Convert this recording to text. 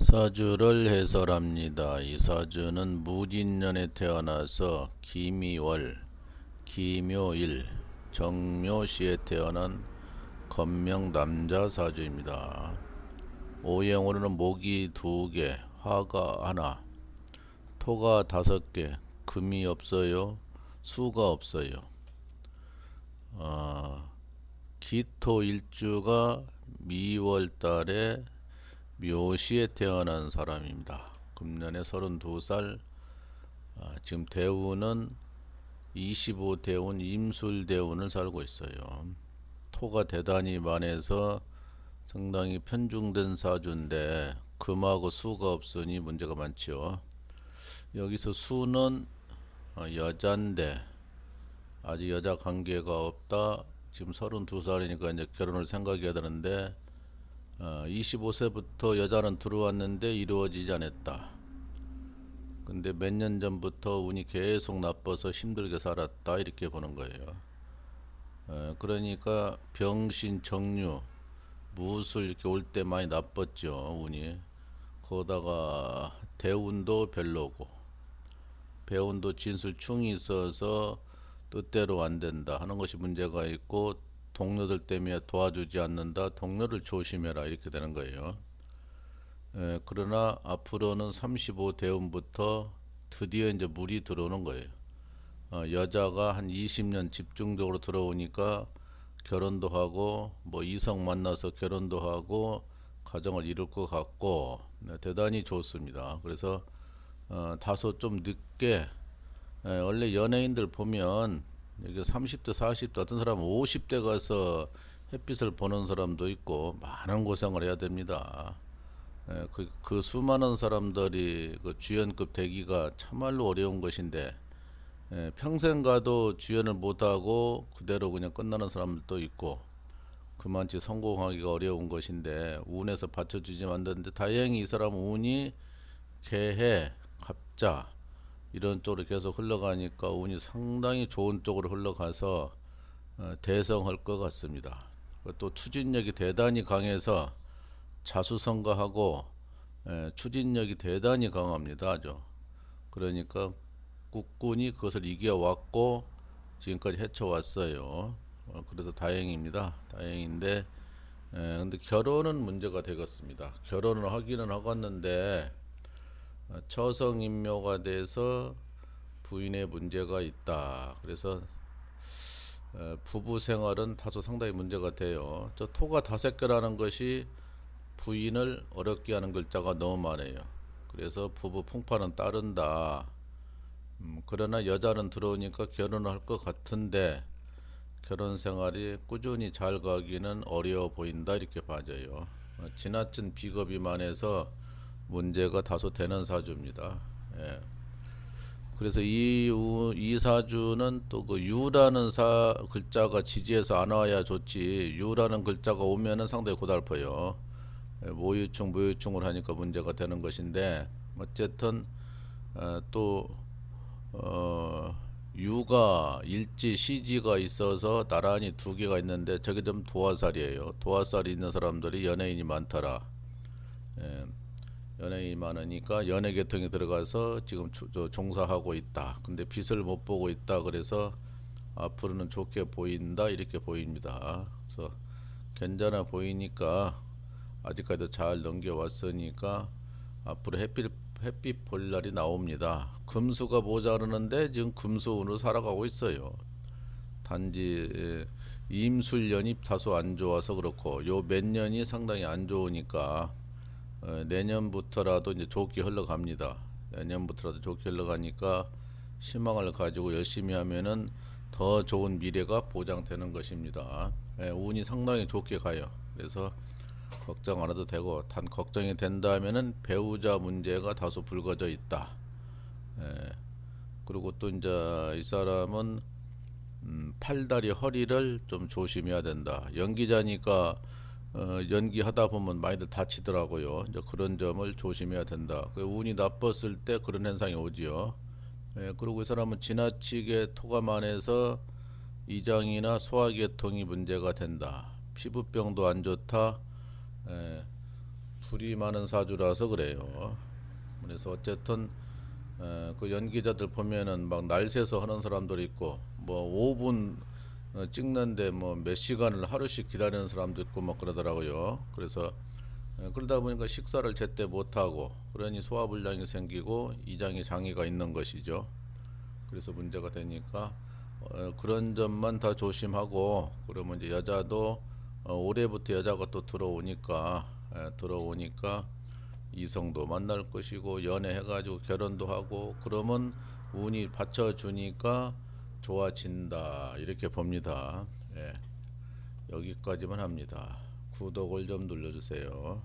사주를 해설합니다. 이 사주는 무진년에 태어나서 기미월, 기묘일, 정묘시에 태어난 건명 남자 사주입니다. 오행으로는 목이 두 개, 화가 하나, 토가 다섯 개, 금이 없어요, 수가 없어요. 어, 기토 일주가 미월 달에 묘시에 태어난 사람입니다. 금년에 32살. 아, 지금 대운은 25대운 임술대운을 살고 있어요. 토가 대단히 많아서 상당히 편중된 사주인데 금하고 수가 없으니 문제가 많죠. 여기서 수는 어, 여잔데 아직 여자 관계가 없다. 지금 32살이니까 이제 결혼을 생각해야 되는데 어, 25세부터 여자는 들어왔는데 이루어지지 않았다. 근데 몇 년 전부터 운이 계속 나빠서 힘들게 살았다 이렇게 보는 거예요. 어, 그러니까 병신, 정류, 무술 이렇게 올 때 많이 나빴죠 운이. 거기다가 대운도 별로고 배운도 진술충이 있어서 뜻대로 안 된다 하는 것이 문제가 있고 동료들 때문에 도와주지 않는다. 동료를 조심해라 이렇게 되는 거예요. 에, 그러나 앞으로는 35 대운부터 드디어 이제 물이 들어오는 거예요. 어, 여자가 한 20년 집중적으로 들어오니까 결혼도 하고 뭐 이성 만나서 결혼도 하고 가정을 이룰 것 같고 네, 대단히 좋습니다. 그래서 어, 다소 좀 늦게 에, 원래 연예인들 보면 여기 30대, 40대 어떤 사람은 50대 가서 햇빛을 보는 사람도 있고 많은 고생을 해야 됩니다. 에, 그, 그 수많은 사람들이 그 주연급 되기가 참말로 어려운 것인데 에, 평생 가도 주연을 못하고 그대로 그냥 끝나는 사람들도 있고 그만치 성공하기가 어려운 것인데 운에서 받쳐주지 만드는데 다행히 이 사람 운이 개해, 갑자 이런 쪽으로 계속 흘러가니까 운이 상당히 좋은 쪽으로 흘러가서 어, 대성할 것 같습니다. 또 추진력이 대단히 강해서 자수성가하고 에, 추진력이 대단히 강합니다. 아주. 그러니까 국군이 그것을 이겨왔고 지금까지 헤쳐왔어요. 어, 그래서 다행입니다. 다행인데 에, 근데 결혼은 문제가 되겠습니다. 결혼을 하기는 하겠는데 어, 처성 인묘가 돼서 부인의 문제가 있다. 그래서 어, 부부 생활은 다소 상당히 문제가 돼요. 저 토가 개라는 것이 부인을 어렵게 하는 글자가 너무 많아요. 그래서 부부 풍파는 따른다. 음, 그러나 여자는 들어오니까 결혼을 할 것 같은데 결혼 생활이 꾸준히 잘 가기는 어려워 보인다 이렇게 봐져요. 어, 지나친 비겁이 많아서 문제가 다소 되는 사주입니다. 예. 그래서 이, 우- 이 사주는 또 그 유라는 사 글자가 지지해서 안 와야 좋지 유라는 글자가 오면은 상당히 고달퍼요. 예, 모유충 무유충을 하니까 문제가 되는 것인데 어쨌든 어, 또 어, 유가 일지 시지가 있어서 나란히 두 개가 있는데 저게 좀 도화살이에요. 도화살이 있는 사람들이 연예인이 많더라. 예. 연예인이 많으니까 연예 계통에 들어가서 지금 종사하고 있다. 근데 빛을 못 보고 있다. 그래서 앞으로는 좋게 보인다 이렇게 보입니다. 그래서 괜찮아 보이니까 아직까지도 잘 넘겨왔으니까 앞으로 햇빛 햇빛 볼 날이 나옵니다. 금수가 모자르는데 지금 금수운으로 살아가고 있어요. 단지 에, 임술년이 다소 안 좋아서 그렇고 요 몇 년이 상당히 안 좋으니까 어, 내년부터라도 이제 좋게 흘러갑니다. 내년부터라도 좋게 흘러가니까 희망을 가지고 열심히 하면은 더 좋은 미래가 보장되는 것입니다. 예, 운이 상당히 좋게 가요. 그래서 걱정 안 해도 되고 단 걱정이 된다면은 배우자 문제가 다소 불거져 있다. 예, 그리고 또 이제 이 사람은 음, 팔다리 허리를 좀 조심해야 된다. 연기자니까 어, 연기하다 보면 많이들 다치더라고요. 이제 그런 점을 조심해야 된다. 그 운이 나빴을 때 그런 현상이 오지요. 예, 그리고 이 사람은 지나치게 토가 많아서 이장이나 소화계통이 문제가 된다. 피부병도 안 좋다. 예, 불이 많은 사주라서 그래요. 그래서 어쨌든 에, 그 연기자들 보면은 막 날새서 하는 사람들 있고 뭐 5분 어, 찍는데 뭐 몇 시간을 하루씩 기다리는 사람도 있고 막 그러더라고요. 그래서 에, 그러다 보니까 식사를 제때 못 하고 그러니 소화불량이 생기고 이장에 장애가 있는 것이죠. 그래서 문제가 되니까 어, 그런 점만 다 조심하고 그러면 이제 여자도 어, 올해부터 여자가 또 들어오니까 에, 들어오니까 이성도 만날 것이고 연애해가지고 결혼도 하고 그러면 운이 받쳐주니까 좋아진다 이렇게 봅니다. 예. 여기까지만 합니다. 구독을 좀 눌러주세요.